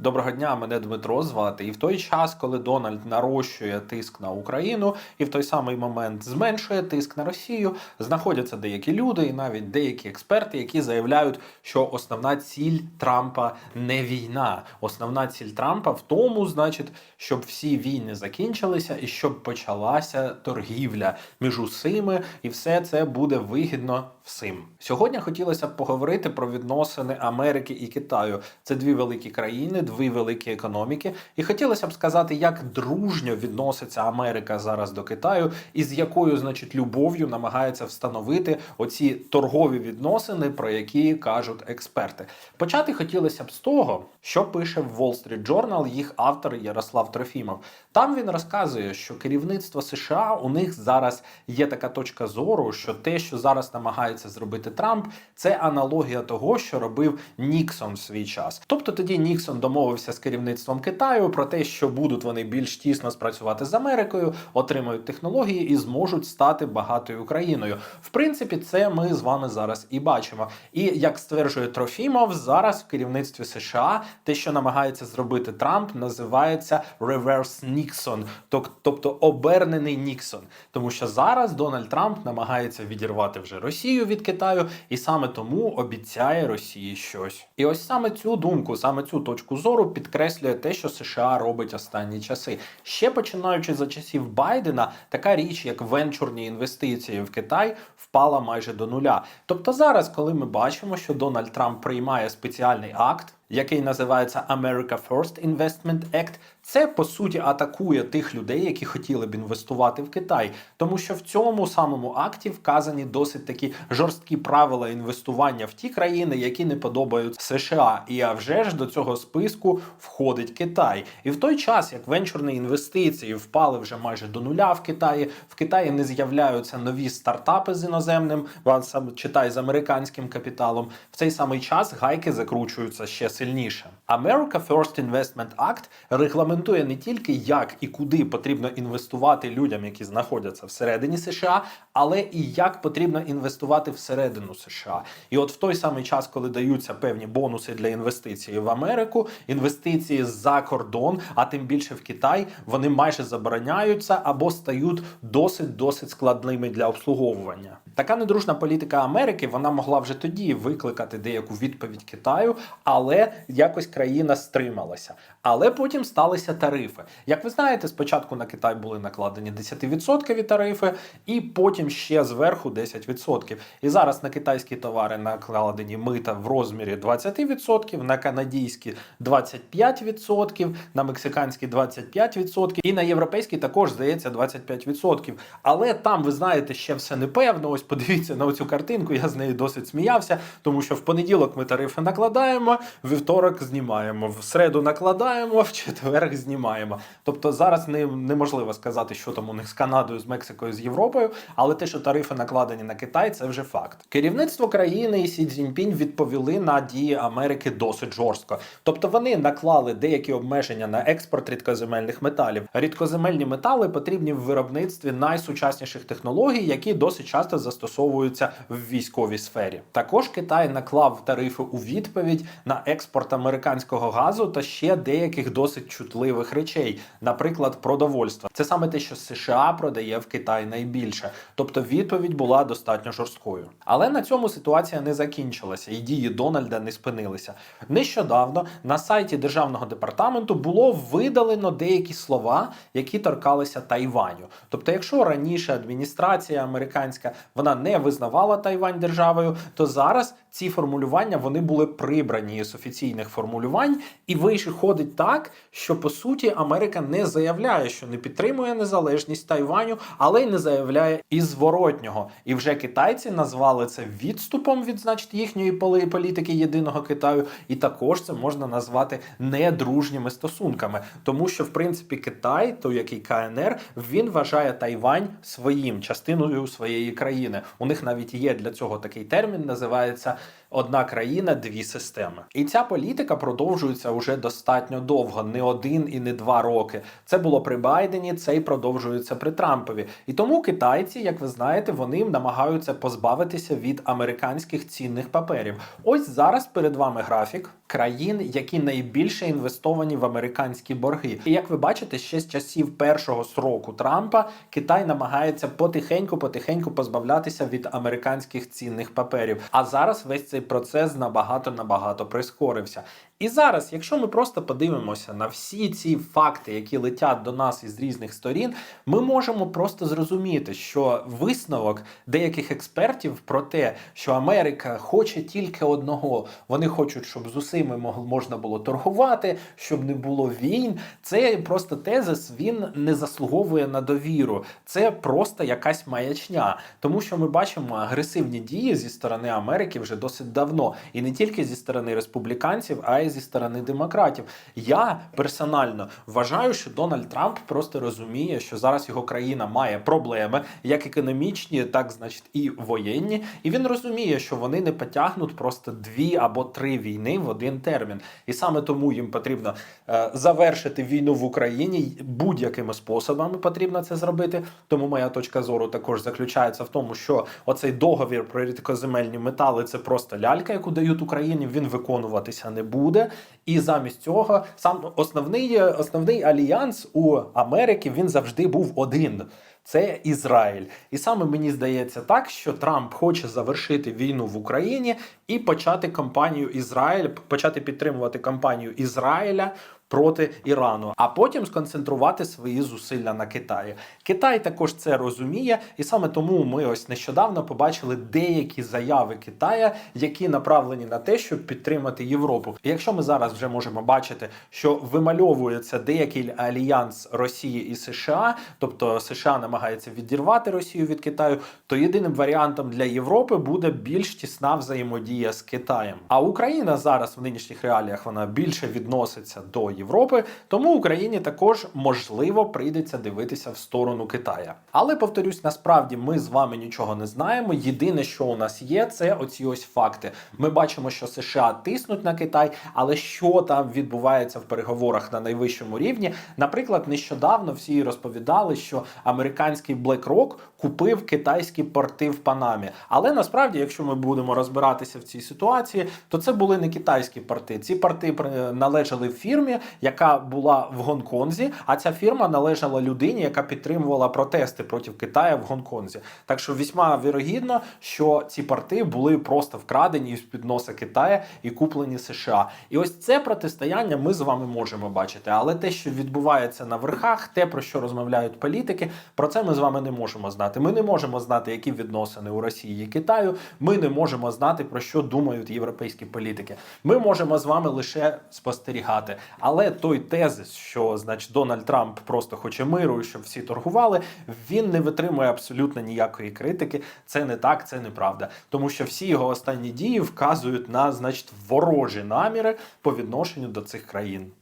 Доброго дня, мене Дмитро звати. І в той час, коли Дональд нарощує тиск на Україну, і в той самий момент зменшує тиск на Росію, знаходяться деякі люди і навіть деякі експерти, які заявляють, що основна ціль Трампа не війна. Основна ціль Трампа в тому, значить, щоб всі війни закінчилися і щоб почалася торгівля між усіми, і все це буде вигідно всім. Сьогодні хотілося б поговорити про відносини Америки і Китаю. Це дві великі країни, дві великі економіки. І хотілося б сказати, як дружньо відноситься Америка зараз до Китаю, і з якою, значить, любов'ю намагається встановити оці торгові відносини, про які кажуть експерти. Почати хотілося б з того, що пише в Wall Street Journal їх автор Ярослав Трофімов. Там він розказує, що керівництво США у них зараз є така точка зору, що те, що зараз намагається зробити Трамп, це аналогія того, що робив Ніксон в свій час. Тобто тоді Ніксон домовився з керівництвом Китаю про те, що будуть вони більш тісно спрацювати з Америкою, отримають технології і зможуть стати багатою країною. В принципі, це ми з вами зараз і бачимо. І як стверджує Трофімов, зараз в керівництві США те, що намагається зробити Трамп, називається reverse Nixon, тобто обернений Ніксон. Тому що зараз Дональд Трамп намагається відірвати вже Росію від Китаю, і саме тому обіцяє Росії щось. І ось саме цю думку, саме цю точку зору підкреслює те, що США робить останні часи. Ще починаючи за часів Байдена, така річ, як венчурні інвестиції в Китай, впала майже до нуля. Тобто зараз, коли ми бачимо, що Дональд Трамп приймає спеціальний акт. Який називається America First Investment Act, це по суті атакує тих людей, які хотіли б інвестувати в Китай, тому що в цьому самому акті вказані досить такі жорсткі правила інвестування в ті країни, які не подобають США. І а вже ж до цього списку входить Китай. І в той час, як венчурні інвестиції впали вже майже до нуля в Китаї, в Китаї не з'являються нові стартапи з іноземним, сам читай з американським капіталом. В цей самий час гайки закручуються ще сильніше. America First Investment Act регламентує не тільки як і куди потрібно інвестувати людям, які знаходяться всередині США, але і як потрібно інвестувати всередину США. І от в той самий час, коли даються певні бонуси для інвестицій в Америку, інвестиції за кордон, а тим більше в Китай, вони майже забороняються або стають досить досить складними для обслуговування. Така недружна політика Америки вона могла вже тоді викликати деяку відповідь Китаю, але якось країна стрималася. Але потім сталися тарифи. Як ви знаєте, спочатку на Китай були накладені 10% тарифи, і потім ще зверху 10%. І зараз на китайські товари накладені мита в розмірі 20%, на канадійські 25%, на мексиканські 25% і на європейські також здається 25%. Але там, ви знаєте, ще все непевно. Ось подивіться на цю картинку. Я з нею досить сміявся, тому що в понеділок ми тарифи накладаємо, вівторок знімаємо, в середу накладаємо, в четвер знімаємо. Тобто зараз не, неможливо сказати, що там у них з Канадою, з Мексикою, з Європою, але те, що тарифи накладені на Китай, це вже факт. Керівництво країни і Сі Цзіньпінь відповіли на дії Америки досить жорстко. Тобто вони наклали деякі обмеження на експорт рідкоземельних металів. Рідкоземельні метали потрібні в виробництві найсучасніших технологій, які досить часто застосовуються в військовій сфері. Також Китай наклав тарифи у відповідь на експорт американського газу та ще деяких досить чутливих речей, наприклад, продовольства. Це саме те, що США продає в Китай найбільше. Тобто відповідь була достатньо жорсткою. Але на цьому ситуація не закінчилася, і дії Дональда не спинилися. Нещодавно на сайті державного департаменту було видалено деякі слова, які торкалися Тайваню. Тобто, якщо раніше адміністрація американська вона не визнавала Тайвань державою, то зараз ці формулювання вони були прибрані з офіційних формулювань, і виходить так, що по суті Америка не заявляє, що не підтримує незалежність Тайваню, але й не заявляє і зворотнього. І вже китайці назвали це відступом від значить їхньої політики єдиного Китаю, і також це можна назвати недружніми стосунками, тому що в принципі Китай, той який КНР, він вважає Тайвань своїм частиною своєї країни. У них навіть є для цього такий термін, називається одна країна, дві системи. І ця політика продовжується уже достатньо довго, не один і не два роки. Це було при Байдені, це і продовжується при Трампові. І тому китайці, як ви знаєте, вони намагаються позбавитися від американських цінних паперів. Ось зараз перед вами графік. Країн, які найбільше інвестовані в американські борги. І як ви бачите, ще з часів першого сроку Трампа Китай намагається потихеньку-потихеньку позбавлятися від американських цінних паперів. А зараз весь цей процес набагато набагато прискорився. І зараз, якщо ми просто подивимося на всі ці факти, які летять до нас із різних сторін, ми можемо просто зрозуміти, що висновок деяких експертів про те, що Америка хоче тільки одного, вони хочуть, щоб з усіми можна було торгувати, щоб не було війн. Це просто тезис, він не заслуговує на довіру. Це просто якась маячня, тому що ми бачимо агресивні дії зі сторони Америки вже досить давно, і не тільки зі сторони республіканців, а й зі сторони демократів. Я персонально вважаю, що Дональд Трамп просто розуміє, що зараз його країна має проблеми, як економічні, так значить і воєнні. І він розуміє, що вони не потягнуть просто дві або три війни в один термін. І саме тому їм потрібно е, завершити війну в Україні будь-якими способами потрібно це зробити. Тому моя точка зору також заключається в тому, що оцей договір про рідкоземельні метали це просто лялька, яку дають Україні. Він виконуватися не буде. І замість цього сам основний, основний альянс у Америки він завжди був один. Це Ізраїль, і саме мені здається так, що Трамп хоче завершити війну в Україні і почати кампанію Ізраїль, почати підтримувати кампанію Ізраїля проти Ірану, а потім сконцентрувати свої зусилля на Китаї. Китай також це розуміє, і саме тому ми ось нещодавно побачили деякі заяви Китая, які направлені на те, щоб підтримати Європу. І якщо ми зараз вже можемо бачити, що вимальовується деякий альянс Росії і США, тобто США намагається відірвати Росію від Китаю, то єдиним варіантом для Європи буде більш тісна взаємодія з Китаєм. А Україна зараз в нинішніх реаліях вона більше відноситься до Європи, тому Україні також можливо прийдеться дивитися в сторону Китая. Але повторюсь, насправді ми з вами нічого не знаємо. Єдине, що у нас є, це оці ось факти. Ми бачимо, що США тиснуть на Китай, але що там відбувається в переговорах на найвищому рівні? Наприклад, нещодавно всі розповідали, що американський BlackRock купив китайські порти в Панамі. Але насправді, якщо ми будемо розбиратися в цій ситуації, то це були не китайські порти. Ці порти при- належали фірмі, яка була в Гонконзі, а ця фірма належала людині, яка підтримувала протести проти Китаю в Гонконзі. Так що вісьма вірогідно, що ці порти були просто вкрадені з під носа Китая і куплені США. І ось це протистояння ми з вами можемо бачити. Але те, що відбувається на верхах, те про що розмовляють політики, про це ми з вами не можемо знати. Ми не можемо знати, які відносини у Росії і Китаю. Ми не можемо знати про що думають європейські політики. Ми можемо з вами лише спостерігати. Але той тезис, що значить Дональд Трамп просто хоче миру, і щоб всі торгували, він не витримує абсолютно ніякої критики. Це не так, це неправда. Тому що всі його останні дії вказують на значить ворожі наміри по відношенню до цих країн.